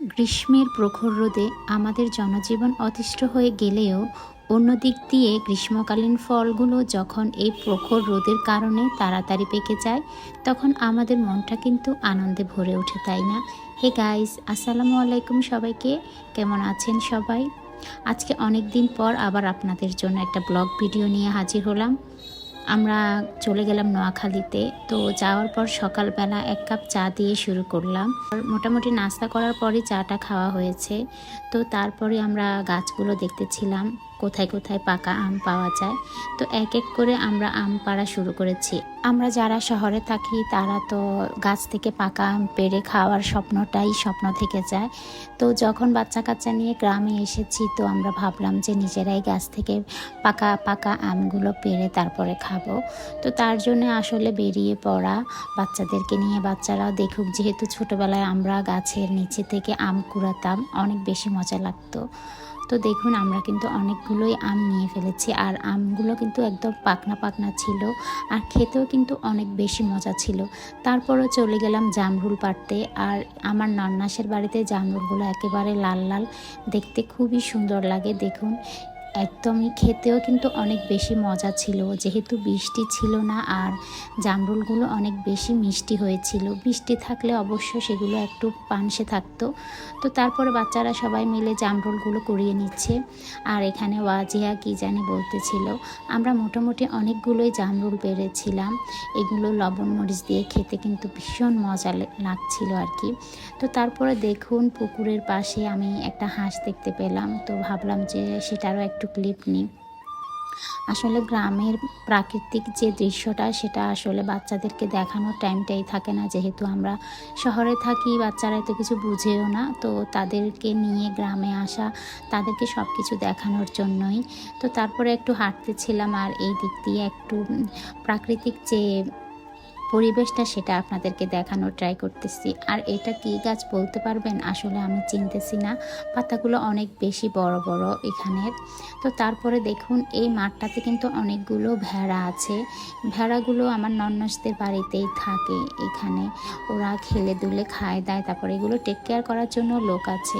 গ্রীষ্মের প্রখর রোদে আমাদের জনজীবন অতিষ্ঠ হয়ে গেলেও অন্য দিক দিয়ে গ্রীষ্মকালীন ফলগুলো যখন এই প্রখর রোদের কারণে তাড়াতাড়ি পেকে যায়, তখন আমাদের মনটা কিন্তু আনন্দে ভরে ওঠে, তাই না? হে গাইস, আসসালামু আলাইকুম সবাইকে। কেমন আছেন সবাই? আজকে অনেক দিন পর আবার আপনাদের জন্য একটা ব্লগ ভিডিও নিয়ে হাজির হলাম। আমরা চলে গেলাম নোয়াখালীতে। তো যাওয়ার পর সকালবেলা এক কাপ চা দিয়ে শুরু করলাম। মোটামুটি নাস্তা করার পরই চাটা খাওয়া হয়েছে। তো তারপরে আমরা গাছগুলো দেখতেছিলাম। কোথায় কোথায় পাকা আম পাওয়া যায়। তো এক এক করে আমরা আম পাড়া শুরু করেছি। আমরা যারা শহরে থাকি, তারা তো গাছ থেকে পাকা আম পেড়ে খাওয়ার স্বপ্নটাই স্বপ্ন থেকে যায়। তো যখন বাচ্চা কাচ্চা নিয়ে গ্রামে এসেছি, তো আমরা ভাবলাম যে নিজেরাই গাছ থেকে পাকা পাকা আমগুলো পেড়ে তারপরে খাব। তো তার জন্য আসলে বেরিয়ে পড়া বাচ্চাদেরকে নিয়ে বাচ্চারাও দেখুক, যেহেতু ছোটোবেলায় আমরা গাছের নিচে থেকে আম কুড়াতাম, অনেক বেশি মজা লাগতো। তো দেখুন, আমরা কিন্তু অনেকগুলোই আম নিয়ে ফেলেছি। আর আমগুলো কিন্তু একদম পাকনা পাকনা ছিল আর খেতেও কিন্তু অনেক বেশি মজা ছিল। তারপরও চলে গেলাম জামরুল পাড়তে। আর আমার নন্নাসের বাড়িতে জামরুলগুলো একেবারে লাল লাল। দেখতে খুবই সুন্দর লাগে, দেখুন। একদমই খেতেও কিন্তু অনেক বেশি মজা ছিল। যেহেতু বৃষ্টি ছিল না আর জামরুলগুলো অনেক বেশি মিষ্টি হয়েছিল। বৃষ্টি থাকলে অবশ্য সেগুলো একটু পানসে থাকতো। তো তারপরে বাচ্চারা সবাই মিলে জামরুলগুলো কুড়িয়ে নিচ্ছে। আর এখানে ওয়াজিয়া কি জানি বলতেছিল, আমরা মোটামুটি অনেকগুলোই জামরুল পেরেছিলাম। এগুলো লবণ মরিচ দিয়ে খেতে কিন্তু ভীষণ মজা লাগছিল আর কি। তো তারপরে দেখুন পুকুরের পাশে আমি একটা হাঁস দেখতে পেলাম। তো ভাবলাম যে সেটারও একটু ক্লিপ নিই। আসলে গ্রামের প্রাকৃতিক যে দৃশ্যটা, সেটা আসলে বাচ্চাদেরকে দেখানোর টাইমটাই থাকে না। যেহেতু আমরা শহরে থাকি, বাচ্চারা তো কিছু বুঝেও না। তো তাদেরকে নিয়ে গ্রামে আসা, তাদেরকে সব কিছু দেখানোর জন্যই। তো তারপরে একটু হাঁটতেছিলাম আর এই দিক দিয়ে একটু প্রাকৃতিক যে পরিবেশটা সেটা আপনাদেরকে দেখানোর ট্রাই করতেছি। আর এটা কী গাছ বলতে পারবেন? আসলে আমি চিনতেছি না। পাতাগুলো অনেক বেশি বড় বড় এখানের। তো তারপরে দেখুন, এই মাঠটাতে কিন্তু অনেকগুলো ভেড়া আছে। ভেড়াগুলো আমার নন্নসদের বাড়িতেই থাকে এখানে। ওরা খেলে দুলে খায়, দেয়। তারপরে এগুলো টেক কেয়ার করার জন্য লোক আছে।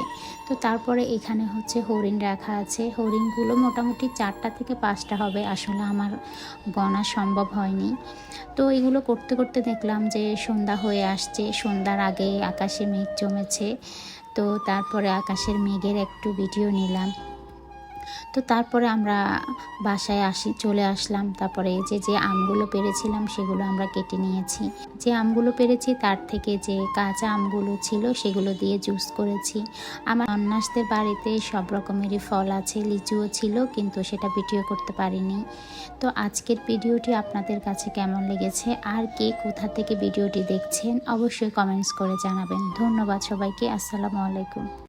তো তারপরে এখানে হচ্ছে হরিণ রাখা আছে। হরিণগুলো মোটামুটি চারটা থেকে পাঁচটা হবে। আসলে আমার গণা সম্ভব হয়নি। তো এগুলো করতে করতে দেখলাম যে সন্ধ্যা হয়ে আসছে, সন্ধ্যার আগে আকাশে মেঘ জমেছে। তো তারপরে আকাশের মেঘের একটু ভিডিও নিলাম। তো তারপরে আমরা বাসায় আসি, চলে আসলাম। তারপরে যে যে আমগুলো পেরেছিলাম সেগুলো আমরা কেটে নিয়েছি। যে আমগুলো পেরেছি তার থেকে যে কাঁচা আমগুলো ছিল সেগুলো দিয়ে জুস করেছি। আমার অন্যাসদের বাড়িতে সব রকমেরই ফল আছে, লিচুও ছিল, কিন্তু সেটা ভিডিও করতে পারিনি। তো আজকের ভিডিওটি আপনাদের কাছে কেমন লেগেছে? আর কে কোথা থেকে ভিডিওটি দেখছেন, অবশ্যই কমেন্টস করে জানাবেন। ধন্যবাদ সবাইকে, আসসালামু আলাইকুম।